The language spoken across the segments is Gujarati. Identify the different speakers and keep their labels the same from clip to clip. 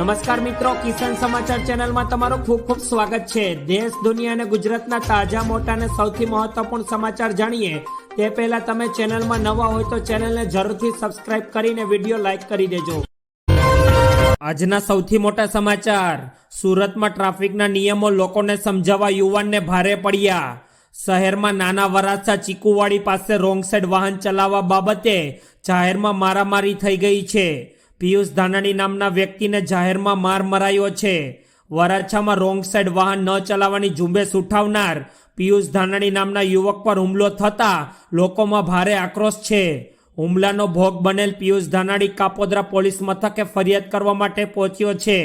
Speaker 1: નમસ્કાર મિત્રો, કિસાન સમાચાર ચેનલમાં તમારું ખૂબ ખૂબ સ્વાગત છે. દેશ, દુનિયા અને ગુજરાતના તાજા, મોટા અને સૌથી મહત્વપૂર્ણ સમાચાર જાણીએ. તે પહેલા તમે ચેનલમાં નવા હોય તો ચેનલને જરૂરથી સબસ્ક્રાઇબ કરીને વીડિયો લાઇક કરી દેજો. આજના સૌથી મોટા સમાચાર. સુરતમાં ટ્રાફિકના નિયમો લોકોને સમજાવવા યુવાનને ભારે પડ્યા. શહેરમાં નાના વરાછા ચીકુવાડી પાસે રોંગ સાઈડ વાહન ચલાવવા બાબતે જાહેરમાં મારામારી થઈ ગઈ છે. પિયુષ ધાનાણી નામના વ્યક્તિને જાહેરમાં માર મરાયો છે. વરાછામાં રોંગ સાઈડ વાહન ન ચલાવવાની ઝુંબેશ ઉઠાવનાર પિયુષ ધાનાણી નામના યુવક પર હુમલો થતા લોકોમાં ભારે આક્રોશ છે. હુમલાનો ભોગ બનેલ પિયુષ ધાનાણી કાપોદ્રા પોલીસ મથકે ફરિયાદ કરવા માટે પહોંચ્યો છે.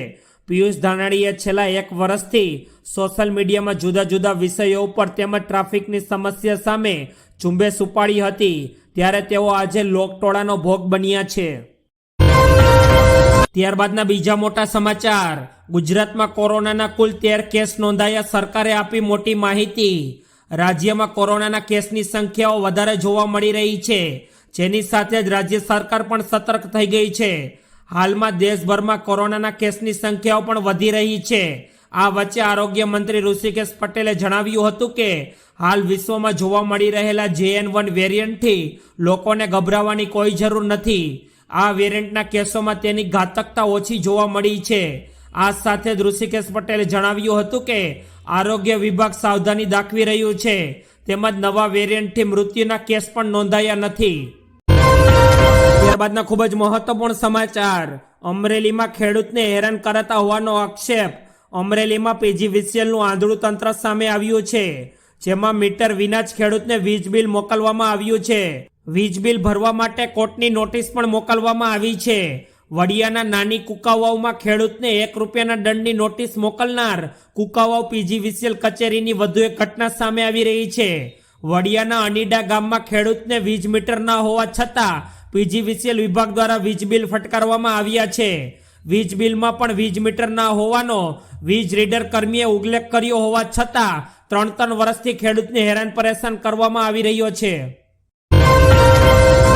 Speaker 1: પિયુષ ધાનાણીએ છેલ્લા એક વર્ષથી સોશિયલ મીડિયામાં જુદા જુદા વિષયો ઉપર તેમજ ટ્રાફિકની સમસ્યા સામે ઝુંબેશ ઉપાડી હતી. ત્યારે તેઓ આજે લોકટોળાનો ભોગ બન્યા છે. ત્યારબાદના બીજા મોટા સમાચાર. ગુજરાતમાં કોરોનાના કુલ તેર કેસ નોંધાયા. સરકારે આપી મોટી માહિતી. રાજ્યમાં કોરોનાના કેસની સંખ્યાઓ વધારે જોવા મળી રહી છે. જેની સાથે જ રાજ્ય સરકાર પણ સતર્ક થઈ ગઈ છે. હાલમાં દેશભરમાં કોરોનાના કેસની સંખ્યાઓ પણ વધી રહી છે. આ વચ્ચે આરોગ્ય મંત્રી ઋષિકેશ પટેલે જણાવ્યું હતું કે, હાલ વિશ્વમાં જોવા મળી રહેલા જેએન વન વેરિયન્ટથી લોકોને ગભરાવાની કોઈ જરૂર નથી. આ વેરિયન્ટના કેસોમાં તેની ઘાતકતા ઓછી જોવા મળી છે. આ સાથે જ ઋષિકેશ પટેલે જણાવ્યું હતું કે આરોગ્ય વિભાગ સાવધાની દાખવી રહ્યું છે. તેમજ નવા વેરિયન્ટથી મૃત્યુના કેસ પણ નોંધાયા નથી. ત્યારબાદના ખૂબ જ મહત્વપૂર્ણ સમાચાર. અમરેલીમાં ખેડૂતને હેરાન કરાતા હોવાનો આક્ષેપ. અમરેલીમાં પીજીવીસીએલનું આંધળું તંત્ર સામે આવ્યું છે, જેમાં મીટર વિના જ ખેડૂતને વીજ બિલ મોકલવામાં આવ્યું છે. વીજ બિલ ભરવા માટે કોર્ટની નોટિસ પણ મોકલવામાં આવી છે. વડિયાના નાની કુકાવાઓમાં ખેડૂતને એક રૂપિયાના દંડની નોટિસ મોકલનાર કુકાવાઓ પીજીવીસીએલ કચેરીની વધુ એક ઘટના સામે આવી રહી છે. વડિયાના અનીડા ગામમાં ખેડૂતને વીજ મીટર ન હોવા છતાં પીજીવીસીએલ વિભાગ દ્વારા વીજ બિલ ફટકારવામાં આવ્યા છે. વીજ બિલમાં પણ વીજ મીટર ના હોવાનો વીજ રીડર કર્મીએ ઉલ્લેખ કર્યો હોવા છતાં ત્રણ ત્રણ વર્ષથી ખેડૂતને હેરાન પરેશાન કરવામાં આવી રહ્યો છે.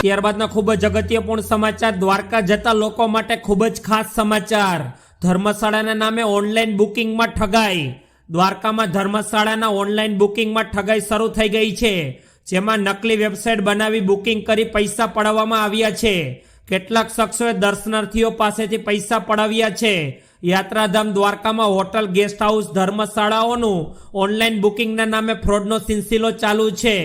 Speaker 1: ત્યારબાદના ખૂબ જ અગત્યપૂર્ણ સમાચાર, દ્વારકા જતા લોકો માટે ખૂબ જ ખાસ સમાચાર. ધર્મશાળાના નામે ઓનલાઈન બુકિંગમાં ઠગાઈ. દ્વારકામાં ધર્મશાળાના ઓનલાઈન બુકિંગમાં ઠગાઈ શરૂ થઈ ગઈ છે, જેમાં નકલી વેબસાઇટ બનાવી બુકિંગ કરી પૈસા પડાવવામાં આવ્યા છે. કેટલાક શખ્સોએ દર્શનાર્થીઓ પાસેથી પૈસા પડાવ્યા છે. યાત્રાધામ દ્વારકામાં હોટલ ગેસ્ટ હાઉસ ધર્મશાળાઓનું ઓનલાઈન બુકિંગના નામે ફ્રોડનો સિલસિલો ચાલુ છે.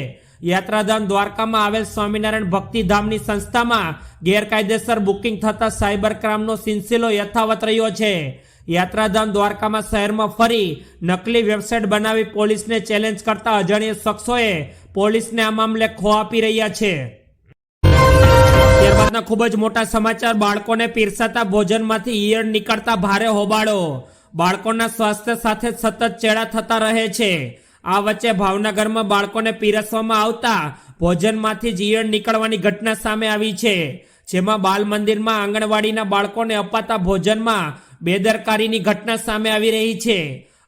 Speaker 1: યાત્રાધામ દ્વારકામાં આવેલ સ્વામિનારાયણ ભક્તિધામની સંસ્થામાં ગેરકાયદેસર બુકિંગ થતા સાયબર ક્રાઇમનો સિલસિલો યથાવત રહ્યો છે. યાત્રાધામ દ્વારકામાં શહેરમાં ફરી નકલી વેબસાઇટ બનાવી પોલીસને ચેલેન્જ કરતા અજાણ્યા શખ્સોએ પોલીસને આ મામલે ખો આપી રહ્યા છે. ત્યારબાદના ખૂબ જ મોટા સમાચાર, બાળકોને પીરસાતા ભોજનમાંથી ઈયળ નીકળતા ભારે હોબાળો. બાળકોના સ્વાસ્થ્ય સાથે સતત ચેડા થતા રહે છે. આ વચ્ચે ભાવનગરમાં બાળકોને પીરસવામાં આવતા ભોજનમાંથી જ ઈયળ નીકળવાની ઘટના સામે આવી છે, જેમાં બાલ મંદિરમાં આંગણવાડીના બાળકોને અપાતા ભોજનમાં બેદરકારીની ઘટના સામે આવી રહી છે.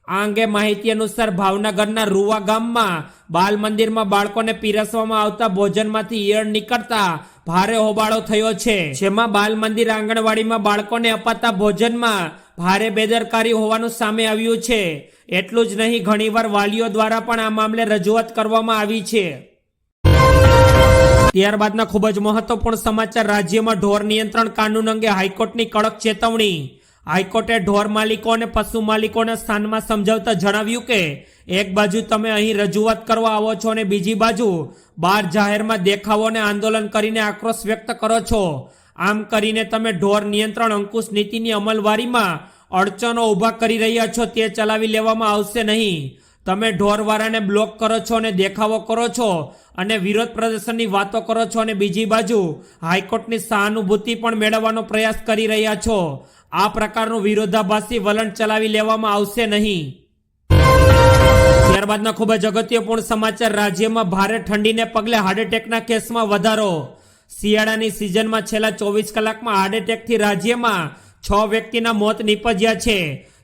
Speaker 1: આ અંગે માહિતી અનુસાર ભાવનગરના રૂવા ગામમાં બાલ મંદિરમાં બાળકોને પીરસવામાં આવતા ભોજનમાંથી ઈયળ નીકળતા ભારે હોબાળો થયો છે, જેમાં બાલ મંદિર આંગણવાડીમાં બાળકોને અપાતા ભોજનમાં ભારે બેદરકારી હોવાનું સામે આવ્યું છે. એટલું જ નહીં, ઘણીવાર વાલીઓ દ્વારા પણ આ મામલે રજૂઆત કરવામાં આવી છે. ત્યારબાદના ખૂબ જ મહત્વપૂર્ણ સમાચાર, રાજ્યમાં ઢોર નિયંત્રણ કાનૂન અંગે હાઈકોર્ટની કડક ચેતવણી. હાઈકોર્ટે ઢોર માલિકો અને પશુ માલિકોના સ્થાનમાં સમજાવતા જણાવ્યું કે, એક બાજુ તમે અહીં રજૂઆત કરવા આવો છો અને બીજી બાજુ બહાર જાહેરમાં દેખાવો અને આંદોલન કરીને આક્રોશ વ્યક્ત કરો છો. આમ કરીને તમે ઢોર નિયંત્રણ અંકુશ નીતિની અમલવારીમાં અડચણો ઊભા કરી રહ્યા છો, તે ચલાવી લેવામાં આવશે નહીં. તમે ઢોરવાળાને બ્લોક કરો છો અને દેખાવો કરો છો અને વિરોધ પ્રદર્શનની વાતો કરો છો અને બીજી બાજુ હાઈકોર્ટની સહાનુભૂતિ પણ મેળવવાનો પ્રયાસ કરી રહ્યા છો. આ પ્રકારનું વિરોધાભાસી વલણ ચલાવી લેવામાં આવશે નહીં. ત્યારબાદના ખૂબ જ અગત્યપૂર્ણ સમાચાર. રાજ્યમાં ભારે ઠંડીને પગલે હાર્ટ એટેકના કેસમાં વધારો. શિયાળાની સિઝનમાં છેલ્લા ચોવીસ કલાકમાં હાર્ટ એટેકથી રાજ્યમાં છ વ્યક્તિના મોત નીપજ્યા છે.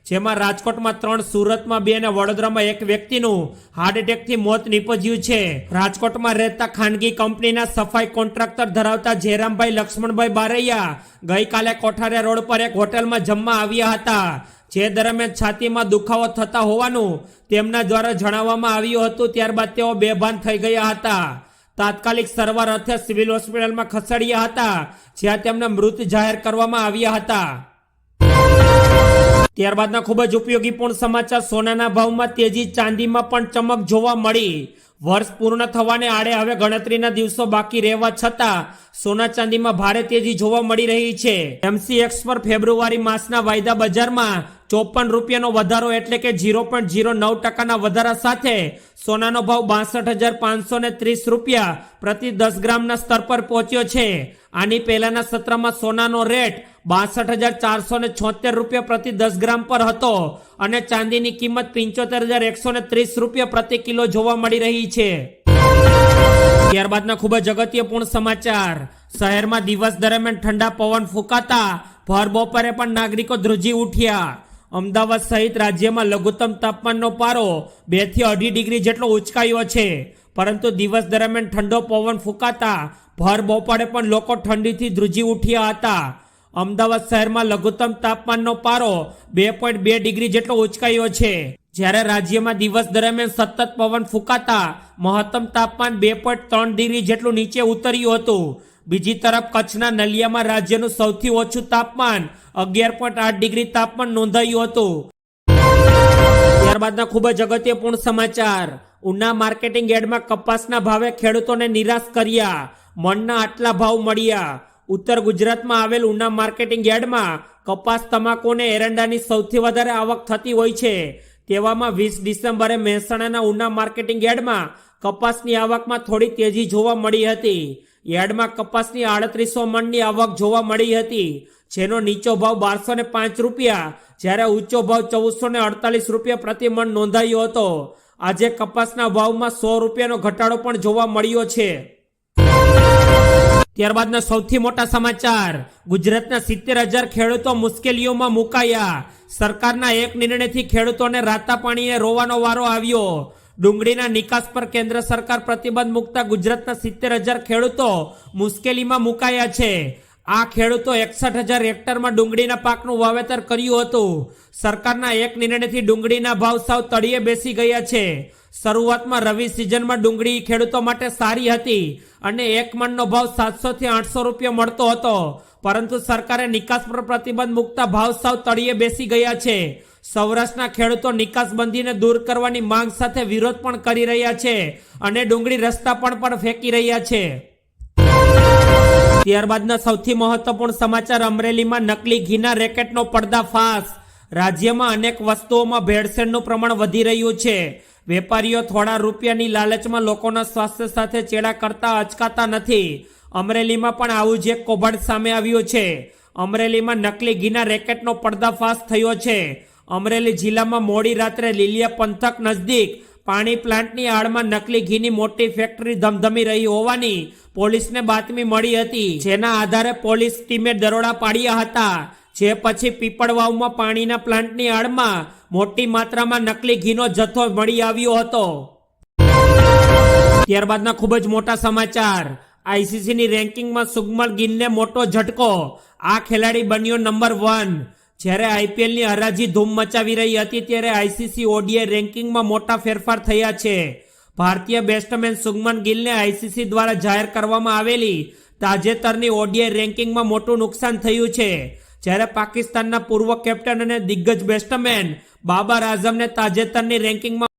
Speaker 1: જેમાં રાજકોટમાં ત્રણ, સુરતમાં બે અને વડોદરામાં એક વ્યક્તિનું હાર્ટ એટેકથી મોત નીપજ્યું છે. રાજકોટમાં રહેતા ખાનગી કંપનીના સફાઈ કોન્ટ્રાક્ટર ધરાવતા જયરામભાઈ લક્ષ્મણભાઈ બારૈયા ગઈકાલે કોઠારિયા રોડ પર એક હોટલમાં જમવા આવ્યા હતા. જે દરમિયાન છાતીમાં દુખાવો થતા હોવાનું તેમના દ્વારા જણાવવામાં આવ્યું હતું. ત્યારબાદ તેઓ બેભાન થઈ ગયા હતા. તાત્કાલિક સારવાર અર્થે સિવિલ હોસ્પિટલમાં ખસેડ્યા હતા, જ્યાં તેમને મૃત જાહેર કરવામાં આવ્યા હતા. ત્યારબાદના ખૂબ જ ઉપયોગીપૂર્ણ સમાચાર સોનાના ભાવમાં તેજી ચાંદીમાં પણ ચમક જોવા મળી. વર્ષ પૂર્ણ થવાને આડે હવે ગણતરીના દિવસો બાકી રહેવા છતાં સોના ચાંદીમાં ભારે તેજી જોવા મળી રહી છે. એમસીએક્સ પર ફેબ્રુઆરી માસના વાયદા બજારમાં ચોપન રૂપિયાનો વધારો એટલે કે ઝીરો પોઈન્ટ ઝીરો નવ ટકાના વધારા સાથે સોનાનો ભાવ બાસઠ હજાર પાંચસો ને ત્રીસ રૂપિયા પ્રતિ દસ ગ્રામના સ્તર પર પહોંચ્યો છે. આની પહેલાના સત્રમાં સોનાનો રેટ બાસઠ હજાર ચારસો ને છોતેર રૂપિયા પ્રતિ દસ ગ્રામ પર હતો અને ચાંદીની કિંમત પંચોતેર હજાર એકસો ને ત્રીસ રૂપિયા પ્રતિ કિલો જોવા મળી રહી છે. ત્યારબાદના ખૂબ જ અગત્યપૂર્ણ સમાચાર. શહેરમાં દિવસ દરમિયાન ઠંડા પવન ફૂંકાતા ભર બપોરે પણ નાગરિકો ધ્રુજી ઉઠ્યા. અમદાવાદ સહિત રાજ્યમાં લઘુત્તમ તાપમાનનો પારો બેથી અઢી ડિગ્રી જેટલો ઉચકાયો છે. પરંતુ દિવસ દરમિયાન ઠંડો પવન ફૂંકાતા ભર બપોરે પણ લોકો ઠંડીથી ધ્રુજી ઉઠ્યા હતા. અમદાવાદ શહેરમાં લઘુત્તમ તાપમાનનો પારો બે પોઈન્ટ બે ડિગ્રી જેટલો ઉચકાયો છે. જ્યારે રાજ્યમાં દિવસ દરમિયાન સતત પવન ફૂંકાતા મહત્તમ તાપમાન બે પોઈન્ટ ત્રણ ડિગ્રી જેટલું નીચે ઉતર્યું હતું. બીજી તરફ કચ્છના નલિયામાં રાજ્યનું સૌથી ઓછું તાપમાન અગિયાર પોઈન્ટ આઠ ડિગ્રી તાપમાન નોંધાયું હતું. ત્યારબાદના ખૂબ જ અગત્યપૂર્ણ સમાચાર. ઉના માર્કેટિંગ યાર્ડમાં કપાસના ભાવે ખેડૂતોને નિરાશ કર્યા. મણના આટલા ભાવ મળ્યા. ઉત્તર ગુજરાતમાં આવેલ ઉના માર્કેટિંગ યાર્ડમાં કપાસ તમાકુ અને એરંડાની સૌથી વધારે આવક થતી હોય છે. તેવામાં વીસ ડિસેમ્બરે મહેસાણાના ઉના માર્કેટિંગ યાર્ડમાં કપાસની આવકમાં થોડી તેજી જોવા મળી હતી. યાર્ડમાં કપાસની આડત્રીસો મણની આવક જોવા મળી હતી, જેનો નીચો ભાવ બારસો ને પાંચ રૂપિયા, જ્યારે ઊંચો ભાવ ચૌદસો ને અડતાલીસ રૂપિયા પ્રતિ મણ નોંધાયો હતો. આજે કપાસના ભાવમાં સો રૂપિયાનો ઘટાડો પણ જોવા મળ્યો છે. ત્યારબાદના સૌથી મોટા સમાચાર. ગુજરાતના સિત્તેર હજાર ખેડૂતો મુશ્કેલીઓમાં મુકાયા. સરકારના એક નિર્ણયથી ખેડૂતોને રાતા પાણીએ રોવાનો વારો આવ્યો. ડુંગળીના નિકાસ પર કેન્દ્ર સરકાર પ્રતિબંધ મૂકતા ગુજરાતના સિત્તેર હજાર ખેડૂતો મુશ્કેલીમાં મુકાયા છે. આ ખેડૂતો એકસઠ હજાર હેક્ટરમાં ડુંગળીના પાકનું વાવેતર કર્યું હતું. સરકારના એક નિર્ણયથી ડુંગળીના ભાવ સાવ તળિયે બેસી ગયા છે. શરૂઆતમાં રવિ સિઝનમાં ડુંગળી ખેડૂતો માટે સારી હતી અને એક મણનો ભાવ સાતસો થી આઠસો રૂપિયા મળતો હતો. પરંતુ સરકારે નિકાસ પર પ્રતિબંધ મૂકતા ભાવ સાવ તળિયે બેસી ગયા છે. સૌરાષ્ટ્રના ખેડૂતો નિકાસબંધીને દૂર કરવાની માંગ સાથે વિરોધ પણ કરી રહ્યા છે અને ડુંગળી રસ્તા પણ પણ ફેંકી રહ્યા છે. ત્યારબાદના સૌથી મહત્વપૂર્ણ સમાચાર અમરેલીમાં નકલી ઘીના રેકેટનો પર્દાફાશ. રાજ્યમાં અનેક વસ્તુઓમાં ભેળસેળનું પ્રમાણ વધી રહ્યું છે. વેપારીઓ થોડા રૂપિયાની લાલચમાં લોકોના સ્વાસ્થ્ય સાથે ચેડા કરતા અચકાતા નથી. અમરેલીમાં પણ આવું જ એક કૌભાંડ સામે આવ્યું છે. અમરેલીમાં નકલી ઘીના રેકેટનો પર્દાફાશ થયો છે. અમરેલી જિલ્લામાં મોડી રાત્રે લીલિયા પંથક નજદીક પાણી પ્લાન્ટની આડમાં નકલી ઘીની મોટી ફેક્ટરી ધમધમી રહી હોવાની પોલીસને બાતમી મળી હતી. જેના આધારે પોલીસ ટીમે દરોડા પાડ્યા હતા. જે પછી પીપળવાવમાં પાણીના પ્લાન્ટની આડમાં મોટી માત્રામાં નકલી ઘીનો જથ્થો મળી આવ્યો હતો. ત્યારબાદના ખૂબ જ મોટા સમાચાર. આઈસીસીની રેન્કિંગમાં સુગમલ ગિલને મોટો ઝટકો. આ ખેલાડી બન્યો નંબર વન. જ્યારે આઈપીએલની હરાજી ધૂમ મચાવી રહી હતી ત્યારે આઈસીસી ઓડીઆઈ રેન્કિંગમાં મોટા ફેરફાર થયા છે. ભારતીય બેટ્સમેન સુગમન ગિલને આઈસીસી દ્વારા જાહેર કરવામાં આવેલી તાજેતરની ઓડીઆઈ રેન્કિંગમાં મોટું નુકસાન થયું છે. જ્યારે પાકિસ્તાનના પૂર્વ કેપ્ટન અને દિગ્ગજ બેટ્સમેન બાબર આઝમને તાજેતરની રેન્કિંગમાં